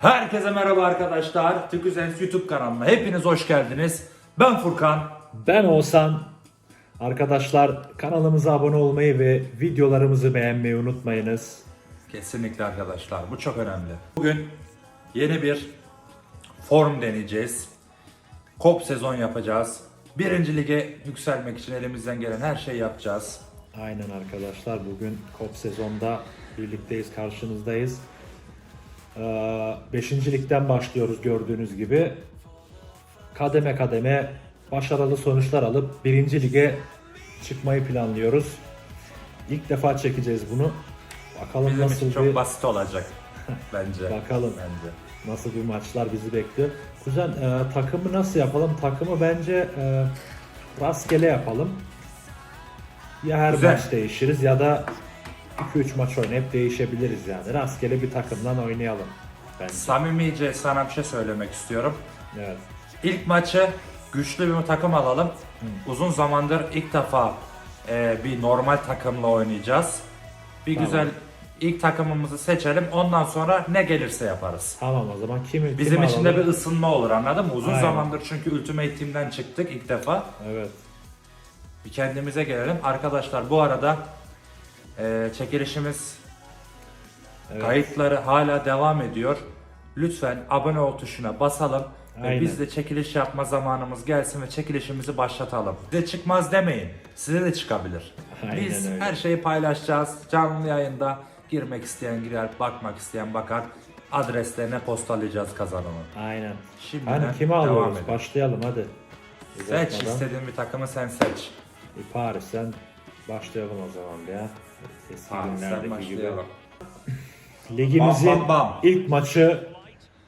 Herkese merhaba arkadaşlar. Tüküzens YouTube kanalına hepiniz hoş geldiniz. Ben Furkan. Ben Oğuzhan. Arkadaşlar kanalımıza abone olmayı ve videolarımızı beğenmeyi unutmayınız. Kesinlikle arkadaşlar bu çok önemli. Bugün yeni bir form deneyeceğiz. Kop sezon yapacağız. Birinci lige yükselmek için elimizden gelen her şeyi yapacağız. Aynen arkadaşlar bugün KOP sezonda birlikteyiz, karşınızdayız. Ee, beşinci ligden başlıyoruz gördüğünüz gibi. Kademe kademe başarılı sonuçlar alıp birinci lige çıkmayı planlıyoruz. İlk defa çekeceğiz bunu. Bakalım Bizim nasıl için çok bir basit olacak bence. Bakalım. Bence. nasıl bir maçlar bizi bekliyor. Kuzen e, takımı nasıl yapalım? Takımı bence e, rastgele yapalım. Ya her Güzel. maç değişiriz ya da 2-3 maç oynayıp değişebiliriz yani. Rastgele bir takımdan oynayalım bence. Samimice sana bir şey söylemek istiyorum. Evet. İlk maçı güçlü bir takım alalım. Uzun zamandır ilk defa e, bir normal takımla oynayacağız. Bir Tamam. güzel ilk takımımızı seçelim. Ondan sonra ne gelirse yaparız. Tamam o zaman kimi Bizim kimi için de bir ısınma olur anladın mı? Uzun Aynen. zamandır çünkü Ultimate Team'den çıktık ilk defa. Evet. Bir kendimize gelelim. Arkadaşlar bu arada e, çekilişimiz Evet. Kayıtları hala devam ediyor. Lütfen abone ol tuşuna basalım. Ve Aynen. biz de çekiliş yapma zamanımız gelsin ve çekilişimizi başlatalım. Size çıkmaz demeyin. Size de çıkabilir. Aynen biz öyle. her şeyi paylaşacağız. Canlı yayında girmek isteyen girer, bakmak isteyen bakar. Adreslerine postalayacağız kazanımı. Aynen. Şimdi Hani kimi alıyoruz? edelim. Başlayalım hadi. Seç Uzatmadan. istediğin bir takımı sen seç. E, Paris'ten başlayalım o zaman ya. Gibi. başlayalım. Ligimizin Bam, bam, bam. ilk maçı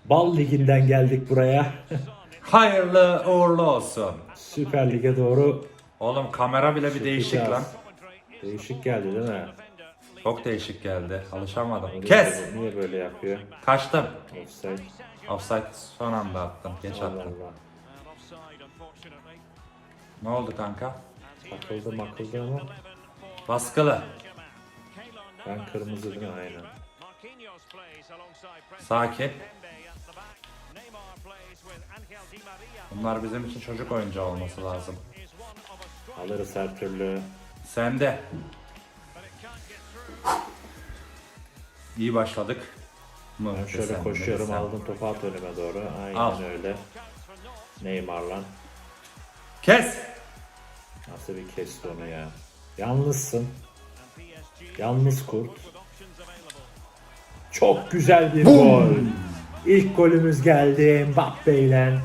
Bal Ligi'nden geldik buraya. Hayırlı uğurlu olsun. Süper Lig'e doğru Oğlum kamera bile bir değişik çıkacağız. lan. Değişik geldi değil mi? Çok değişik geldi. Alışamadım. Niye Kes! böyle- Niye böyle yapıyor? Kaçtım. Offside. Offside son anda attım. Geç Allah attım. Allah. Ne oldu kanka? Takıldı makıldı ama Baskılı. Ben kırmızı değil mi? Aynen. Sakin. Bunlar bizim için çocuk oyuncağı olması lazım. Alırız her türlü. Sende. İyi başladık. Mı Ben şöyle desem, koşuyorum aldım topu at önüme doğru. Aynen Al. öyle. Neymar'la. Kes! Nasıl bir kesti onu ya. Yalnızsın. Yalnız kurt. Çok güzel bir gol. İlk golümüz geldi Mbappe ile.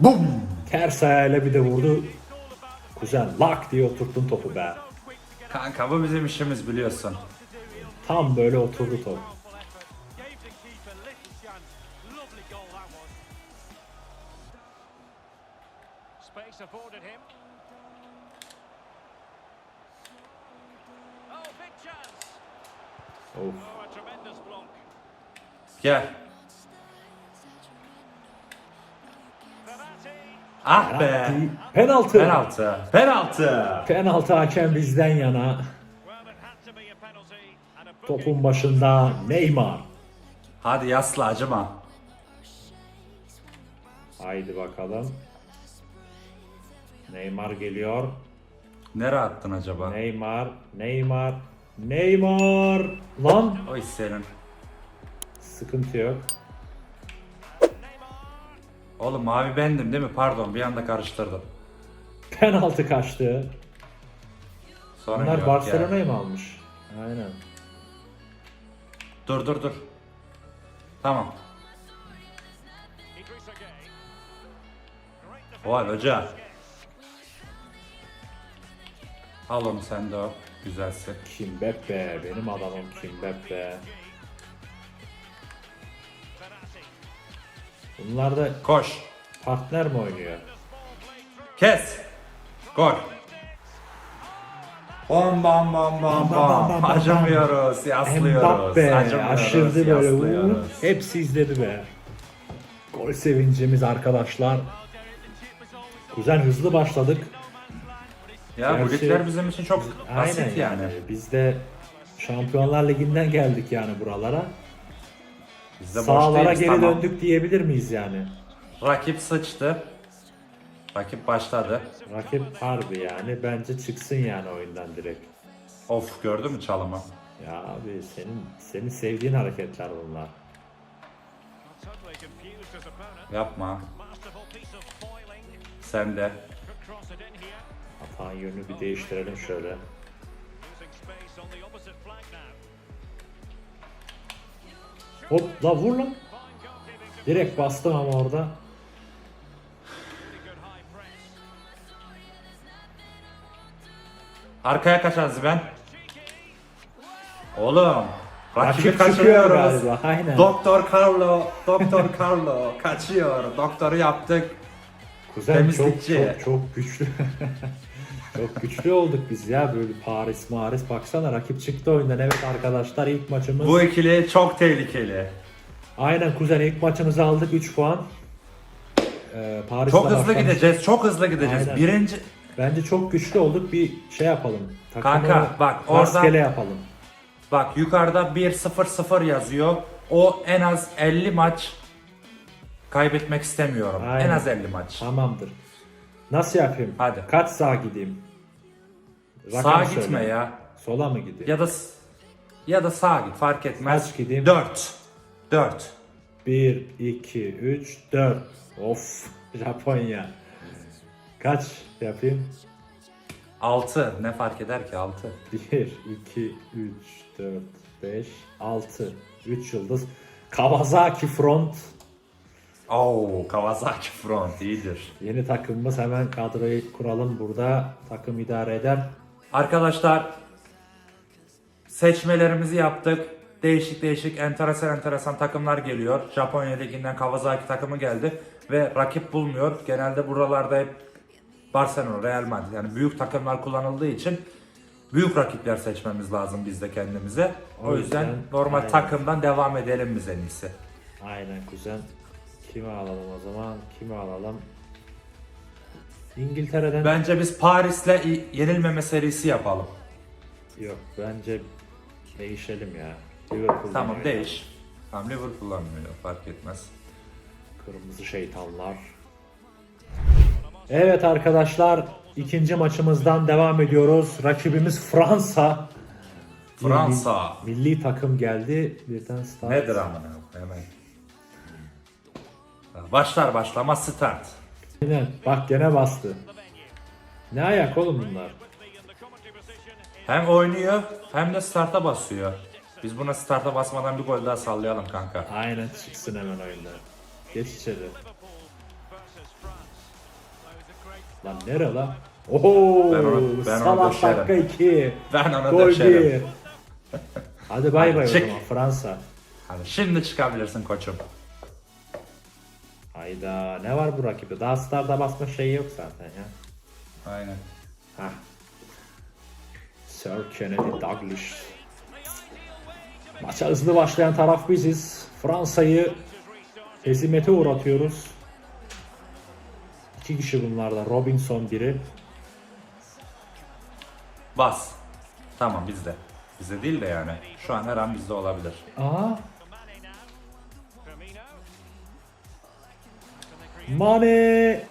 Bum! Ters ayağıyla bir de vurdu. Kuzen lak diye oturttun topu be. Kanka bu bizim işimiz biliyorsun. Tam böyle oturdu top. Space afforded him. Of. Oh. Gel. Ah be! Penaltı. Penaltı. Penaltı. Penaltı hakem bizden yana. Topun başında Neymar. Hadi yasla acıma. Haydi bakalım. Neymar geliyor. Nereye attın acaba? Neymar, Neymar, Neymar. Lan O iş senin. sıkıntı yok. Oğlum mavi bendim değil mi? Pardon bir anda karıştırdım. Penaltı kaçtı. Sorun Bunlar yok Barcelona'yı ya. mı almış? Aynen. Dur dur dur. Tamam. Vay hoca. Al onu sen de o. Güzelsin. Kimbeppe, benim adamım Kimbeppe. Bunlar da Koş. partner mi oynuyor? Kes. Gol. Bam bam bam bam bam. Acımıyoruz, yaslıyoruz. Mbappe Acımıyoruz, aşırdı böyle. yaslıyoruz. Uuu, Hepsi izledi be. Gol sevincimiz arkadaşlar. Kuzen hızlı başladık. Ya bu Gerçi- ligler bizim için çok basit Aynen yani. yani. Biz de Şampiyonlar Ligi'nden geldik yani buralara. Biz de boş Sağlara değiliz, geri tamam. döndük diyebilir miyiz yani? Rakip sıçtı. Rakip başladı. Rakip harbi yani. Bence çıksın yani oyundan direkt. Of gördün mü çalımı? Ya abi senin senin sevdiğin hareketler bunlar. Yapma. Sen de. Hatan yönünü bir değiştirelim şöyle. Hop la vur lan. Direkt bastım ama orada. Arkaya kaçarız ben. Oğlum. Rakibi kaçırıyoruz. galiba. Aynen. Doktor Carlo, Doktor Carlo kaçıyor. Doktoru yaptık. Kuzen çok, temizlikçi. çok çok güçlü. çok güçlü olduk biz ya böyle Paris Maris baksana rakip çıktı oyundan. Evet arkadaşlar ilk maçımız. Bu ikili çok tehlikeli. Aynen kuzen ilk maçımızı aldık 3 puan. Ee, Paris'le Çok hızlı başlamış. gideceğiz, çok hızlı gideceğiz. Aynen. Birinci Bence çok güçlü olduk bir şey yapalım. Takımı Kanka, bak rastgele yapalım. Bak yukarıda 1-0-0 yazıyor. O en az 50 maç kaybetmek istemiyorum. Aynen. En az 50 maç. Tamamdır. Nasıl yapayım? Hadi. Kaç sağa gideyim? Rakam Sağa söyle. gitme ya. Sola mı gideyim? Ya da ya da sağa git fark etmez. Kaç gideyim? 4. 4. 1, 2, 3, 4. Of Japonya. Kaç yapayım? 6 ne fark eder ki 6. 1, 2, 3, 4, 5, 6. 3 yıldız. Kawasaki Front. Oo Kawasaki Front iyidir. Yeni takımımız hemen kadroyu kuralım burada. Takım idare eder. Arkadaşlar seçmelerimizi yaptık. Değişik değişik enteresan enteresan takımlar geliyor. Japonya liginden Kawasaki takımı geldi ve rakip bulmuyor. Genelde buralarda hep Barcelona, Real Madrid yani büyük takımlar kullanıldığı için büyük rakipler seçmemiz lazım biz de kendimize. O, O yüzden, yüzden, normal aynen. takımdan devam edelim biz en iyisi. Aynen kuzen. Kimi alalım o zaman? Kimi alalım? İngiltere'den Bence biz Paris'le i- yenilmeme serisi yapalım. yok. Bence değişelim ya. Liverpool'dan Tamam oynayalım. değiş. Tamam Liverpool'dan oynuyor fark etmez. Kırmızı şeytanlar. Evet arkadaşlar ikinci maçımızdan devam ediyoruz. Rakibimiz Fransa. Fransa. Milli takım geldi. Birden start. Nedir amına hemen. Başlar başlamaz start. Aynen. Bak gene bastı. Ne ayak oğlum bunlar? Hem oynuyor hem de starta basıyor. Biz buna starta basmadan bir gol daha sallayalım kanka. Aynen çıksın hemen oyundan. Geç içeri. Lan nere lan? Oho! Ben onu- ben Salah dakika 2. Ben onu Gol döşerim. 1. Hadi bay bay o çık. zaman Fransa. Hadi şimdi çıkabilirsin koçum. Hayda ne var bu rakipte? Daha starda basma şeyi yok zaten ya. Aynen. Hah. Sir Kennedy Douglas. Maça hızlı başlayan taraf biziz. Fransa'yı hezimete uğratıyoruz. İki kişi bunlarda. Robinson biri. Bas. Tamam bizde. Bizde değil de yani. Şu an her an bizde olabilir. Aa. Mane.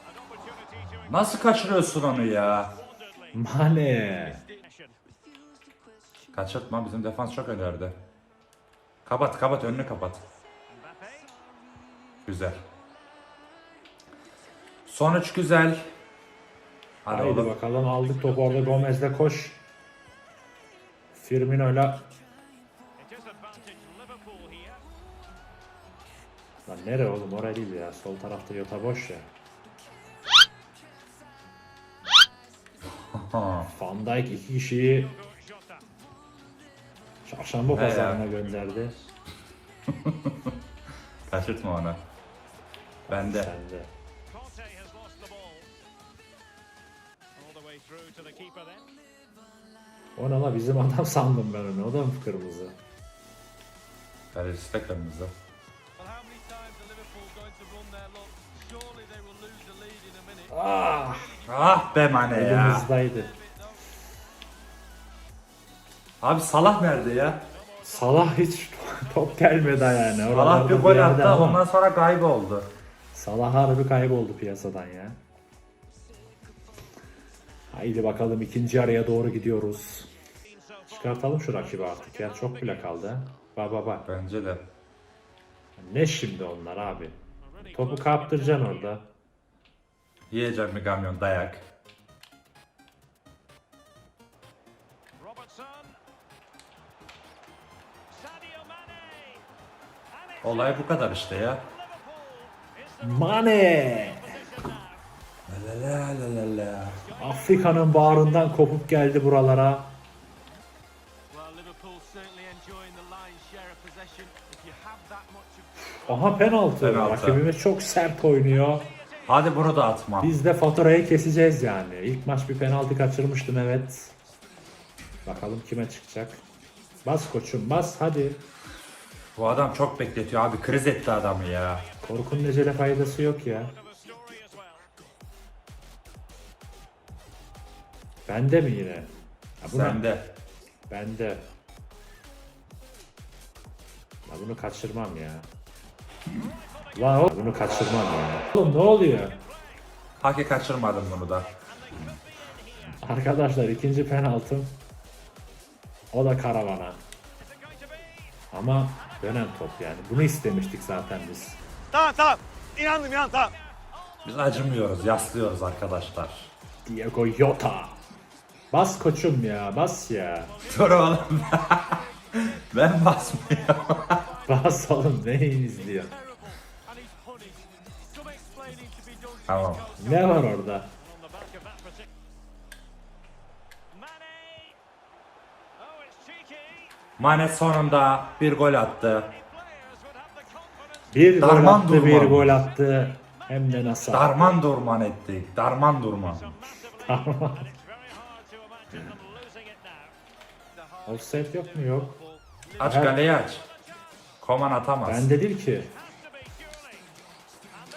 Nasıl kaçırıyorsun onu ya? Mane. Kaçırtma bizim defans çok önerdi. Kapat kapat önünü kapat. Güzel. Sonuç güzel. Hadi Haydi oğlum. bakalım aldık topu orada Gomez'le koş. Firmino'yla Lan nere oğlum oraya değil ya. Sol tarafta Yota boş ya. Van Dijk iki kişiyi çarşamba pazarına gönderdi. Kaçırtma onu. Bende. Sen de. Conte has lost the ball. All the way through to the keeper then. O ne la bizim adam sandım ben onu. O da mı kırmızı? Kalecisi de kırmızı. Ah! Ah be mane ya. Elimizdeydi. Abi Salah nerede ya? Salah hiç Top gelmedi yani. Oralarda bir gol attı ama ondan sonra kayboldu. Salah harbi kayboldu piyasadan ya. Haydi bakalım ikinci araya doğru gidiyoruz. Çıkartalım şu rakibi artık ya. Çok bile kaldı. ha. Bak bak bak. Bence de. Ne şimdi onlar abi? Topu kaptıracaksın orada. Yiyeceğim bir kamyon dayak. Robertson. Sadio Mane. And it's Olay bu kadar işte ya. Mane! position now. La la la la la. Afrika'nın bağrından kopup geldi buralara. Aha penaltı. Penaltı. Rakibimiz çok sert oynuyor. Hadi bunu da atma. Biz de faturayı keseceğiz yani. İlk maç bir penaltı kaçırmıştım evet. Bakalım kime çıkacak. Bas koçum bas hadi. Bu adam çok bekletiyor abi. Kriz etti adamı ya. Korkunun ecele faydası yok ya. Bende mi yine? Ha, bu ne? Sende. Bende. Ya bunu kaçırmam ya. Lan oğlum bunu kaçırmam ya. Oğlum ne oluyor? Haki kaçırmadım bunu da. Arkadaşlar ikinci penaltım. O da karavana. Ama dönen top yani. Bunu istemiştik zaten biz. Tamam tamam. İnandım inandım tamam. Biz acımıyoruz, yaslıyoruz arkadaşlar. Diego Jota. Bas koçum ya bas ya. Dur oğlum. ben basmıyorum. Bas oğlum neyin izliyor? Tamam. Ne var orada? Mane. Sonunda bir gol attı. Bir gol Darman attı bir durman. gol attı. Hem de nasıl? attı? Darman durman ettik. Darman durman. Darman. Offside yok mu yok? Aç kaleyi aç. Koman atamaz. Bende değil ki.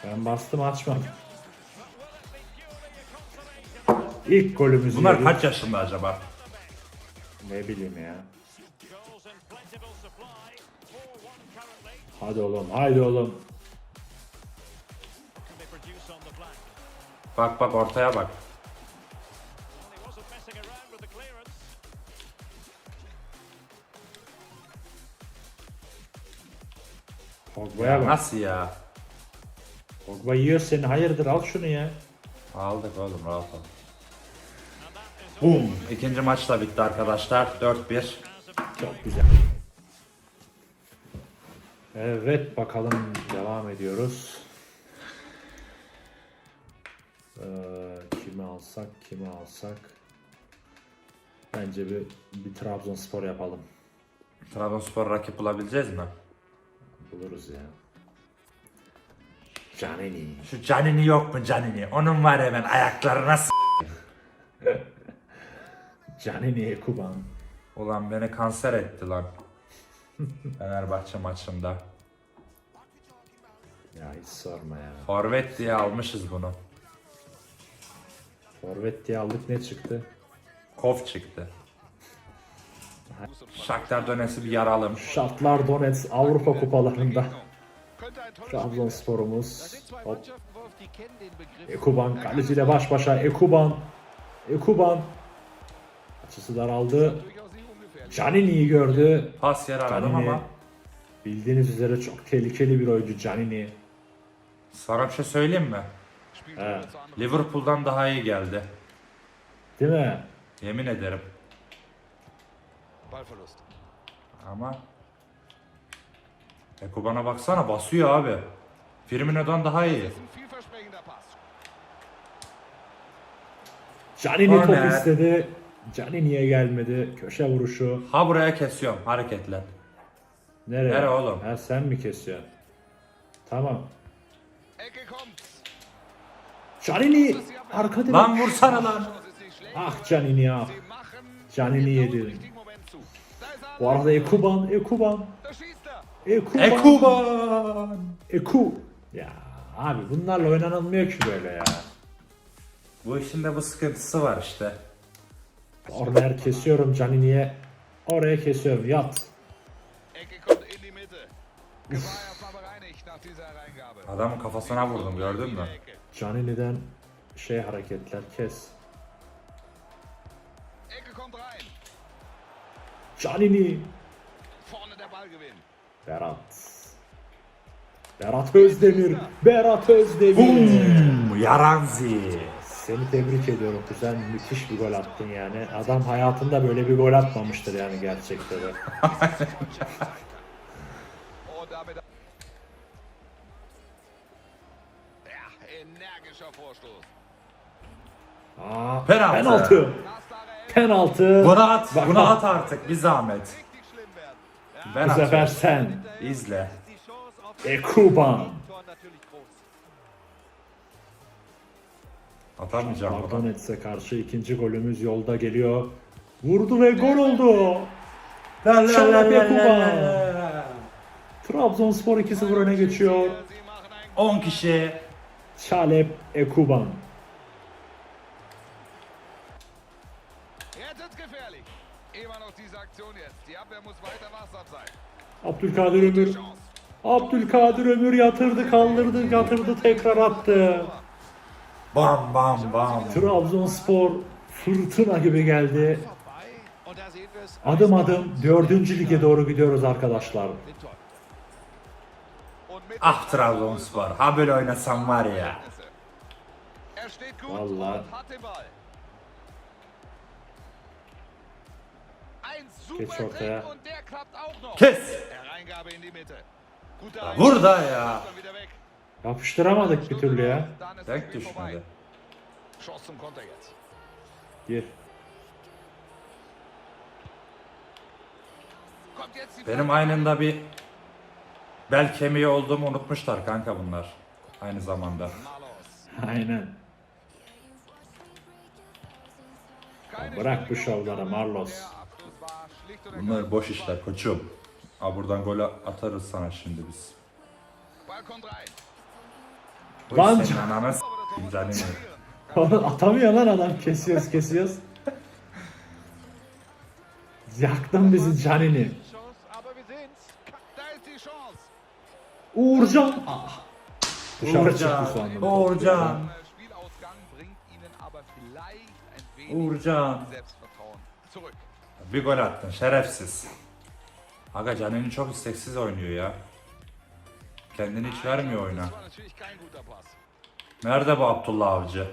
Ben bastım açmadım. İlk golümüzü Bunlar yedik. kaç yaşında acaba? Ne bileyim ya. Goals in plentiful supply. 4-1 currently. Hadi oğlum haydi oğlum. Bak bak ortaya bak. Pogba'ya bak. Nasıl ya? Pogba yiyor seni. Hayırdır al şunu ya. Aldık oğlum rahat ol. Boom. İkinci maç da bitti arkadaşlar. 4-1. Çok güzel. Evet bakalım devam ediyoruz. Ee, kimi alsak kimi alsak. Bence bir, bir Trabzonspor yapalım. Trabzonspor rakip bulabileceğiz mi? Buluruz ya. Canini. Şu Canini yok mu Canini? Onun var ya ben ayaklarına s- Canini Ekuban. Ulan beni kanser etti lan. Fenerbahçe maçında. Ya hiç sorma ya. Forvet diye almışız bunu. Forvet diye aldık ne çıktı? Kov çıktı. Shakhtar Donetsk'i bir yaralım. Şartlar Donetsk Avrupa kupalarında. Trabzonspor'umuz. Hop. Ekuban kaleciyle baş başa. Ekuban. Ekuban. Açısı daraldı. Canini'yi gördü. Pas yer aradım Canini. ama Bildiğiniz üzere çok tehlikeli bir oyuncu Canini. sana bir şey söyleyeyim mi? He. Liverpool'dan daha iyi geldi. Değil mi? Yemin ederim. Ama Ekuban'a baksana basıyor abi. Firmino'dan daha iyi. Canini top Korner. İstedi. Canini'ye gelmedi. Köşe vuruşu. Ha buraya kesiyorum hareketle. Nereye? Nereye oğlum? Ha, sen mi kesiyorsun? Tamam. Canini! Arka direk. Lan vursana lan. Ah Canini ah. Sie machen Canini genau yedi. im richtigen Moment zu. Da ist er. Bu arada Ekuban, Ekuban. Ekuban. Ekuban. Eku. Ya abi bunlarla oynanılmıyor ki böyle ya. Bu işin de bu sıkıntısı var işte. Korner kesiyorum Canini'ye. Oraya kesiyorum yat. Hereingabe. Adamın kafasına vurdum gördün mü? Canini'den şey hareketler kes. Ecke kommt rein. Canini. Vorne der Ballgewinn. Berat. Berat Özdemir. Berat Özdemir. Bum! Yaranzi. Seni tebrik ediyorum kuzen. Müthiş bir gol attın yani. Adam hayatında böyle bir gol atmamıştır yani gerçekten de. Aa, Penaltı. penaltı. Penaltı. Bunu at, Bak, bunu bak. at artık bir zahmet. Ben Bu sefer sen. İzle. Ekuban. Atamayacağım bunu. Mardonets'e karşı ikinci golümüz yolda geliyor. Vurdu ve gol oldu. La la la Şalap la. Trabzonspor 2-0 öne geçiyor. Sie machen ein 10 kişi. Çalep Ekuban. Jetzt wird's gefährlich. Immer noch diese Aktion jetzt. Die Abwehr muss weiter wachsam sein. Abdülkadir Ömür. Abdülkadir Ömür yatırdı kaldırdı yatırdı tekrar attı. Bam bam bam. Trabzonspor fırtına gibi geldi. Adım adım dördüncü lige doğru gidiyoruz arkadaşlar. Ah Trabzonspor. Ha böyle oynasam var ya. Ein Geç super ortaya. Trick und der klappt auch noch. Kes. Hereingabe in die Mitte. Guter Ya Ya. Yapıştıramadık bir türlü ya. Vorbei. düşmedi. Gir. Benim aynında bir bel kemiği olduğumu unutmuşlar kanka bunlar. Aynı zamanda. Aynen. Keine bırak bu şovları. Marlos. Bunlar boş işler koçum. Aa buradan gol atarız sana şimdi biz. Lan- senin ananı s- canını. Onu atamıyor lan adam. Kesiyoruz kesiyoruz. Yaktın bizi Canini. Uğurcan. Ah. Dışarı çıktı Uğurcan. sandım. Uğurcan. Uğurcan. Bir gol attın şerefsiz. Aga Canini çok isteksiz oynuyor ya. Kendini hiç vermiyor oyuna. Nerede bu Abdullah Avcı?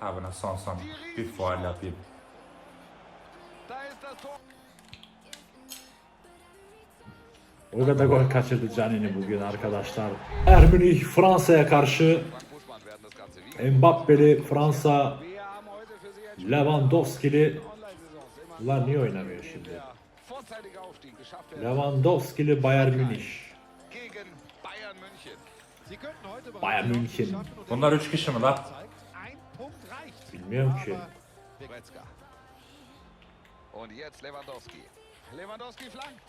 Ha buna son son bir faal yapayım. O kadar gol kaçırdı Canini bugün arkadaşlar. Ermünih Fransa'ya karşı. Mbappe'li Fransa Lewandowski'li Ulan niye oynamıyor şimdi? Der vorzeitige Aufstieg geschafft werden Lewandowski'li Bayern Münih. gegen Bayern München. Sie könnten heute bereits Bayern München. Bunlar der üç kişi mi la? zeigt, Ein Punkt reicht. Bilmiyorum ki. Goretzka. Und jetzt Lewandowski. Lewandowski flankt.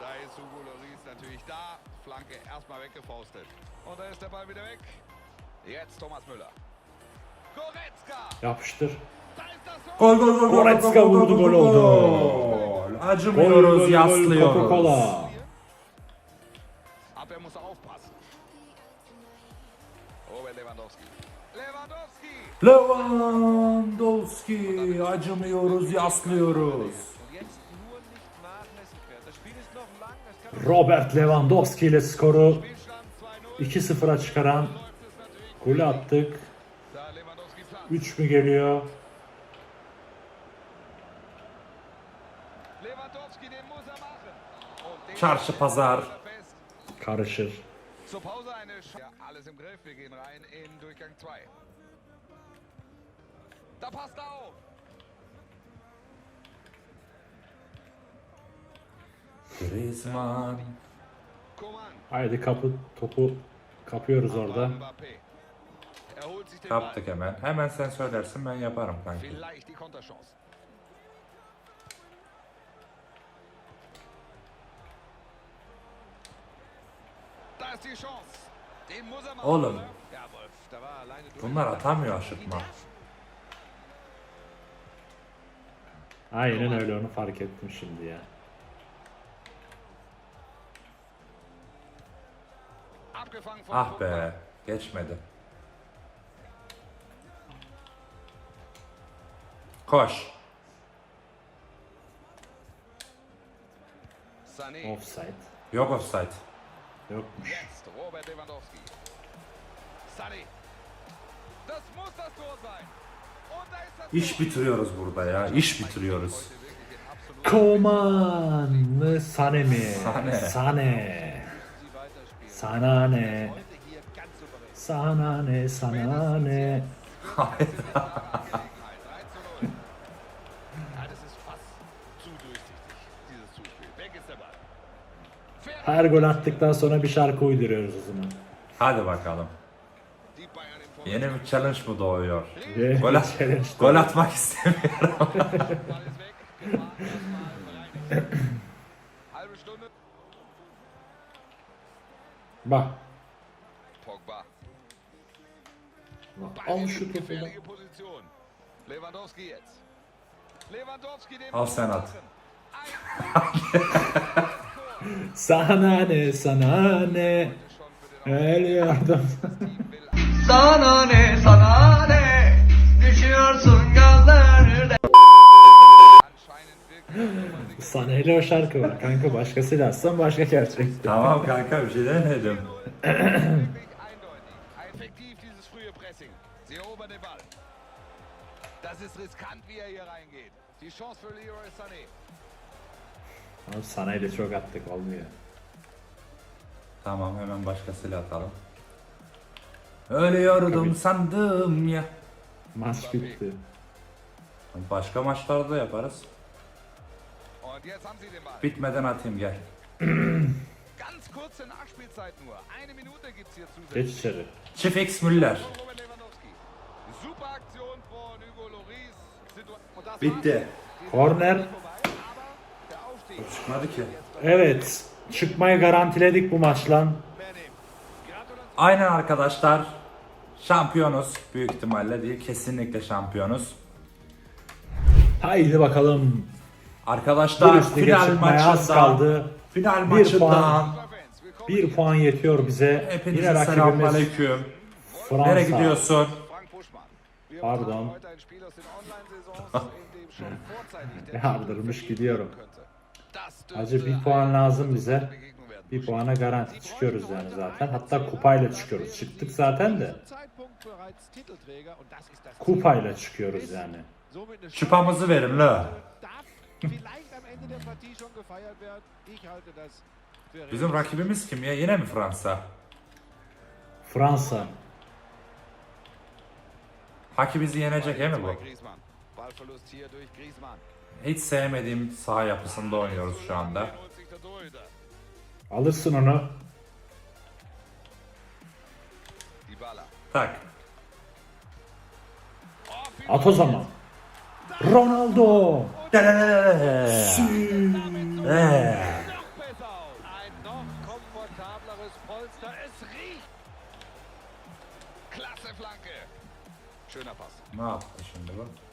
Da ist Hugo Lloris natürlich da. Flanke erstmal weggefaustet. Und da ist der Ball wieder weg. Jetzt Thomas Müller. Goretzka. Yapıştır. Gol gol gol gol. Goretzka gol, gol, vurdu, gol, gol gol, oldu. gol. Gol, Acımıyoruz, gol, gol, yaslıyoruz. Coca-Cola. Robert Lewandowski. Lewandowski. Lewandowski acımıyoruz, yaslıyoruz. Robert Lewandowski ile skoru Spielstand 2-0. 2-0'a çıkaran golü attık. Da Lewandowski plant. 3 mü geliyor? Passt er auf. Griezmann. Coman. Haydi kapı topu kapıyoruz orada. Mbappé. Er hemen. Hemen sen söylersin ben yaparım kanka. Oğlum. Bunlar atamıyor aşırtma. Aynen öyle onu fark ettim şimdi ya. Ah be geçmedi. Koş. Offside. Yok offside. Yokmuş. Jetzt Robert Lewandowski. Sané. Das muss das Tor sein. Und da ist das İş bitiriyoruz burada ya. İş bitiriyoruz. Koman mı Sane mi? Sane. Sane. Sana ne? Sana ne? Sana ne? Her gol attıktan sonra bir şarkı uyduruyoruz o zaman. Hadi bakalım. Yeni bir challenge mı doğuyor? Ve Gol, at- challenge. gol atmak istemiyorum. Bak. Pogba. Al şu topu. Lewandowski jetzt. Lewandowski Al sen at. Sana ne? Sana ne? Ölüyordum. Sana ne sana ne Düşüyorsun gözlerde Sana hele o şarkı var. Kanka başkasıyla atsan başka gerçek. tamam kanka bir şey Ball. Das ist riskant, wie er hier reingeht. Die Chance für Leroy Sané. Abi sana ile çok attık olmuyor. Tamam hemen başkasıyla atalım. Ölüyordum sandım ya. Maç bitti. Başka maçlarda da yaparız. Bitmeden atayım gel. Ganz kurze Nachspielzeit nur. Eine Minute gibt es hier Geç zusätzlich. içeri. Çift X Müller. Robert Lewandowski. Super Aktion von Hugo Lloris. Situ- Und das Bitti. Korner. Vorbei, aber der Aufstieg Çıkmadı ki. Evet. Çıkmayı garantiledik bu maçla. Aynen arkadaşlar. Şampiyonuz. Büyük ihtimalle değil. Kesinlikle şampiyonuz. Haydi bakalım. Arkadaşlar lige final çıkmaya az kaldı. final Bir maçından puan. Bir puan yetiyor bize. hepinize selamünaleyküm. Fransa. Nereye gidiyorsun? Pardon. Yardırmış gidiyorum. Dürfte bir puan lazım bize. Bir puana garanti çıkıyoruz yani zaten. Hatta kupayla çıkıyoruz. Çıktık zaten de. Kupayla çıkıyoruz yani. Çıpamızı verin la. Bizim rakibimiz kim ya? Yine mi Fransa? Fransa. Haki bizi yenecek he mi bu? Hiç sevmediğim saha yapısında oynuyoruz şu anda. Alırsın onu. Dybala. Tak. At o zaman. Ronaldo. Ne yaptı şimdi bu?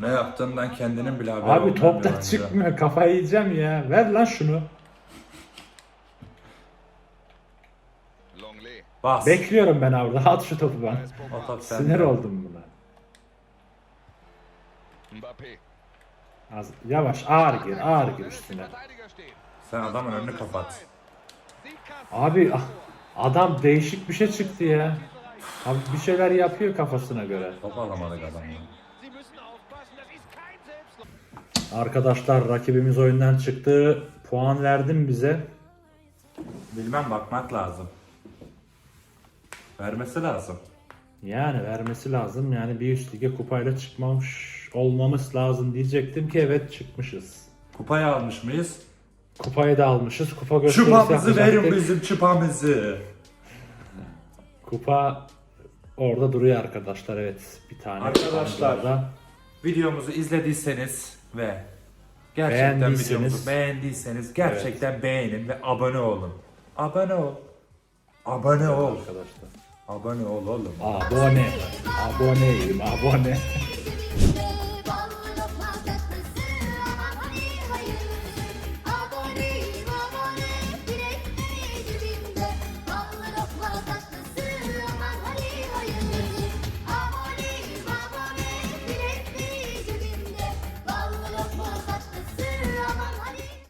Ne yaptığından kendinin bile haberi Abi olmayan bir toptan oyuncu. çıkmıyor. Kafayı yiyeceğim ya. Ver lan şunu. Longley. Bas. Bekliyorum ben orada. At şu topu ben. O Sinir oldum buna. Az, yavaş ağır gir ağır gir üstüne. Sen adamın önünü kapat. Abi ah, adam değişik bir şey çıktı ya. Abi bir şeyler yapıyor kafasına göre. Top alamadık adamı. Arkadaşlar rakibimiz oyundan çıktı. Puan verdin bize. Bilmem bakmak lazım. Vermesi lazım. Yani vermesi lazım. Yani bir üst lige kupayla çıkmamış olmamız lazım diyecektim ki evet çıkmışız. Kupayı almış mıyız? Kupayı da almışız. Kupa gösterisi Çıpamızı verin yapacaktık. bizim çıpamızı. Kupa orada duruyor arkadaşlar evet. Bir tane. Arkadaşlar. Videomuzu izlediyseniz ve gerçekten Beğendiyseniz- videomuzu beğendiyseniz gerçekten beğenin ve abone olun. Abone ol. Abone ol. Arkadaşlar. Abone ol oğlum. Abone. Aboneyim abone.